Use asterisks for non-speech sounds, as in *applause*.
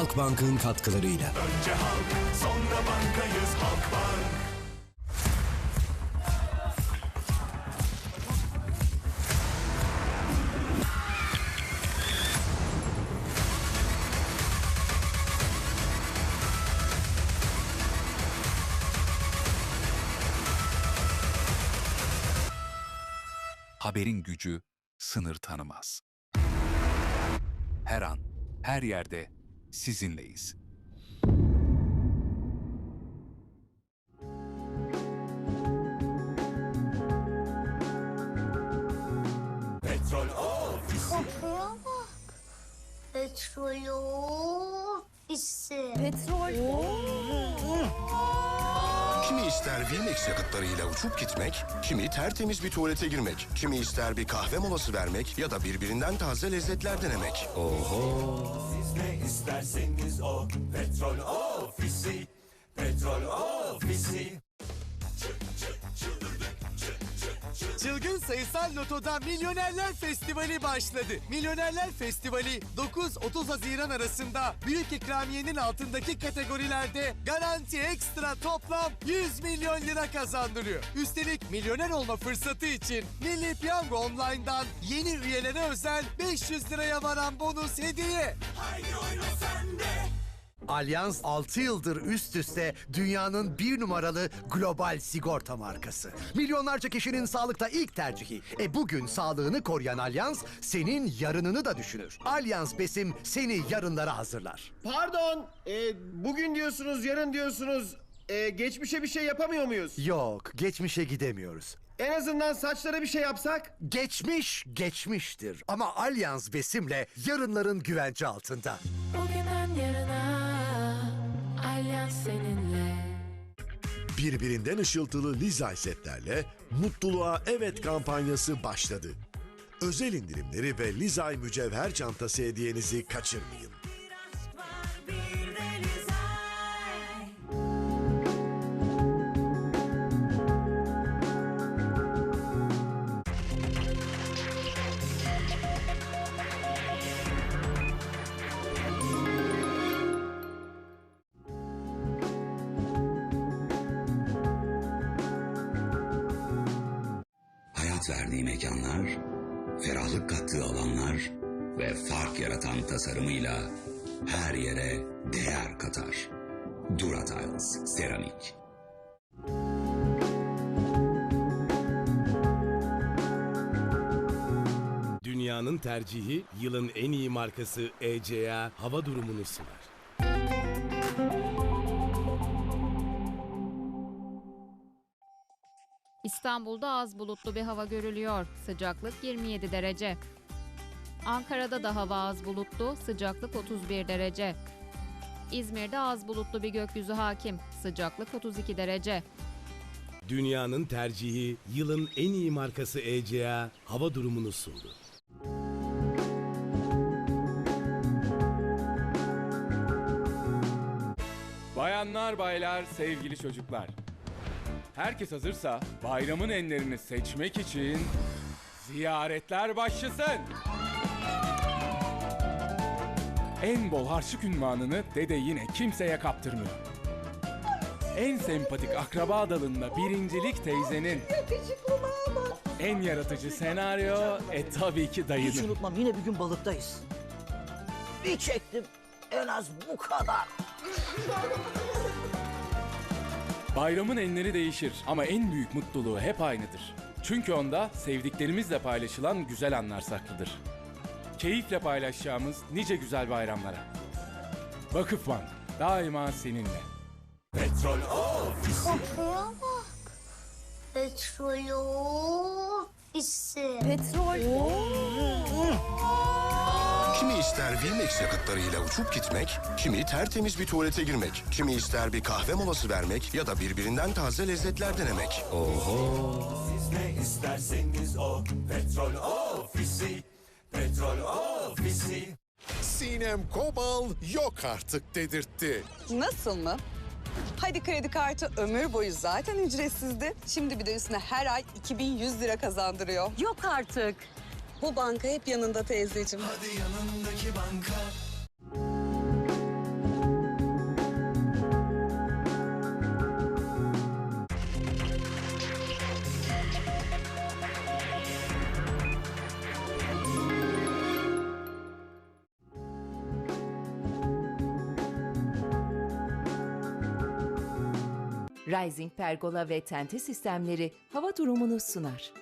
Halkbank'ın katkılarıyla. Önce halk, sonra bankayız Halkbank. Haberin gücü sınır tanımaz. Her an, her yerde sizinleyiz. Petrol ofisi. Kokuya bak. Petrol ofisi. Kimi ister Wilmex yakıtlarıyla uçup gitmek, kimi tertemiz bir tuvalete girmek, kimi ister bir kahve molası vermek ya da birbirinden taze lezzetler denemek. Oho! Siz ne isterseniz o. Petrol ofisi. Petrol ofisi. Sayısal Loto'da Milyonerler Festivali başladı. Milyonerler Festivali 9-30 Haziran arasında büyük ikramiyenin altındaki kategorilerde garanti ekstra toplam 100 milyon lira kazandırıyor. Üstelik milyoner olma fırsatı için Milli Piyango Online'dan yeni üyelere özel 500 liraya varan bonus hediye. Haydi oyna sen. Alyans 6 yıldır üst üste dünyanın bir numaralı global sigorta markası. Milyonlarca kişinin sağlıkta ilk tercihi. E bugün sağlığını koruyan Alyans senin yarınını da düşünür. Alyans Besim seni yarınlara hazırlar. Pardon, e, bugün diyorsunuz, yarın diyorsunuz. E, geçmişe bir şey yapamıyor muyuz? Yok, geçmişe gidemiyoruz. En azından saçlara bir şey yapsak. Geçmiş geçmiştir ama Alyans Besim'le yarınların güvence altında. Bugünden yarına Alyans seninle. Birbirinden ışıltılı Lizay setlerle Mutluluğa Evet kampanyası başladı. Özel indirimleri ve Lizay mücevher çantası hediyenizi kaçırmayın. Hayat verdiği mekanlar, ferahlık kattığı alanlar ve fark yaratan tasarımıyla her yere değer katar. Duratiles Seramik Dünyanın tercihi yılın en iyi markası ECA hava durumunu sunar. İstanbul'da az bulutlu bir hava görülüyor. Sıcaklık 27 derece. Ankara'da da hava az bulutlu, sıcaklık 31 derece. İzmir'de az bulutlu bir gökyüzü hakim, sıcaklık 32 derece. Dünyanın tercihi yılın en iyi markası ECA hava durumunu sundu. Bayanlar, baylar, sevgili çocuklar. Herkes hazırsa bayramın enlerini seçmek için ziyaretler başlasın. En bol harçlık ünvanını dede yine kimseye kaptırmıyor. En sempatik akraba dalında birincilik teyzenin. En yaratıcı senaryo e tabii ki dayının. unutmam yine bir gün balıktayız. Bir çektim en az bu kadar. *laughs* Bayramın enleri değişir ama en büyük mutluluğu hep aynıdır. Çünkü onda sevdiklerimizle paylaşılan güzel anlar saklıdır. Keyifle paylaşacağımız nice güzel bayramlara. Vakıfbank daima seninle. Petrol ofisi. Kokuya bak. Petrol ofisi. Kimi ister Wilmex yakıtlarıyla uçup gitmek, kimi tertemiz bir tuvalete girmek, kimi ister bir kahve molası vermek ya da birbirinden taze lezzetler denemek. Oho! Siz ne isterseniz o. Petrol ofisi. Petrol ofisi. Sinem Kobal yok artık dedirtti. Nasıl mı? Hadi kredi kartı ömür boyu zaten ücretsizdi. Şimdi bir de üstüne her ay 2100 lira kazandırıyor. Yok artık. Bu banka hep yanında teyzeciğim. Hadi yanındaki banka. Rising Pergola ve Tente Sistemleri hava durumunu sunar.